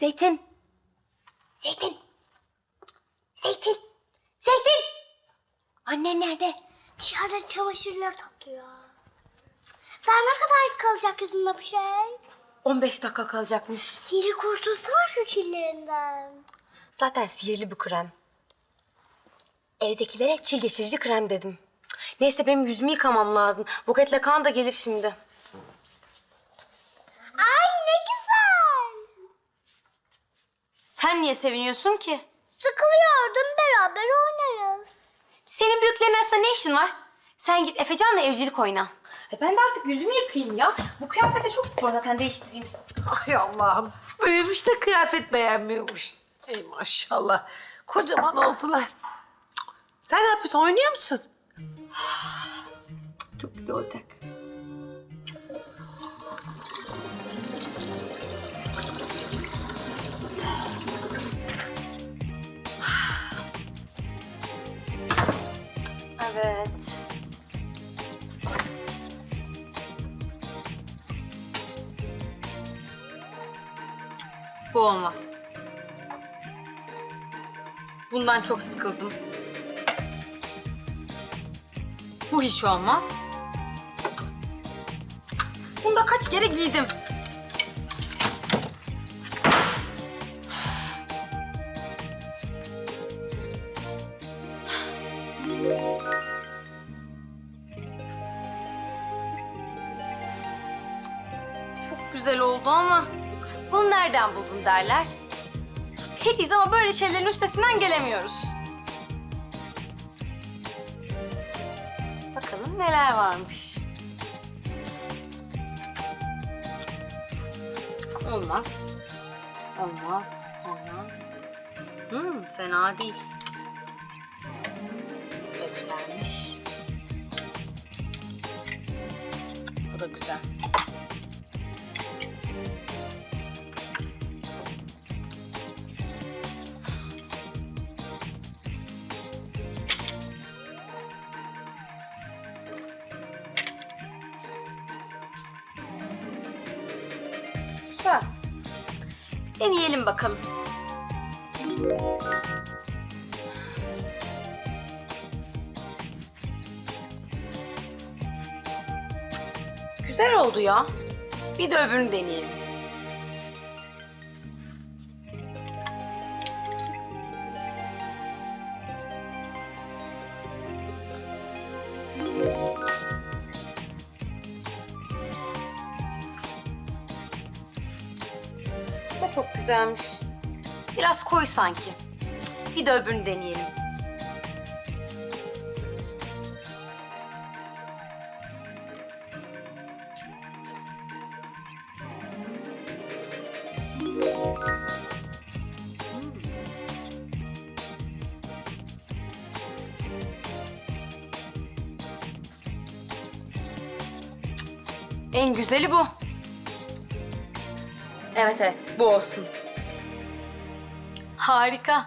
Zeytin. Zeytin. Zeytin. Zeytin. Annen nerede? Dışarıda çamaşırlar topluyor. Daha ne kadar kalacak yüzünde bu şey? 15 dakika kalacakmış. Sihri kurtulsana şu çillerinden. Zaten sihirli bir krem. Evdekilere çil geçirici krem dedim. Neyse benim yüzümü yıkamam lazım. Buketle kan da gelir şimdi. Ay ne güzel. Sen niye seviniyorsun ki? Sıkılıyordum beraber oynarız. Senin büyüklerin arasında ne işin var? Sen git Efecan'la evcilik oyna. E ben de artık yüzümü yıkayayım ya. Bu kıyafete çok spor zaten değiştireyim. Ay Allah'ım. Büyümüş de kıyafet beğenmiyormuş. Ey maşallah. Kocaman oldular. Sen ne yapıyorsun? Oynuyor musun? Çok güzel olacak. Bu olmaz. Bundan çok sıkıldım. Bu hiç olmaz. Bunu da kaç kere giydim. Çok güzel oldu ama bunu nereden buldun derler. Periz ama böyle şeylerin üstesinden gelemiyoruz. Bakalım neler varmış. Olmaz. Olmaz. Olmaz. Hmm, fena değil. Bu da güzelmiş. Bu da güzel. Güzel. Deneyelim bakalım. Güzel oldu ya. Bir de öbürünü deneyelim. Da çok güzelmiş. Biraz koyu sanki. Bir de öbürünü deneyelim. En güzeli bu. Evet evet bu olsun. Harika.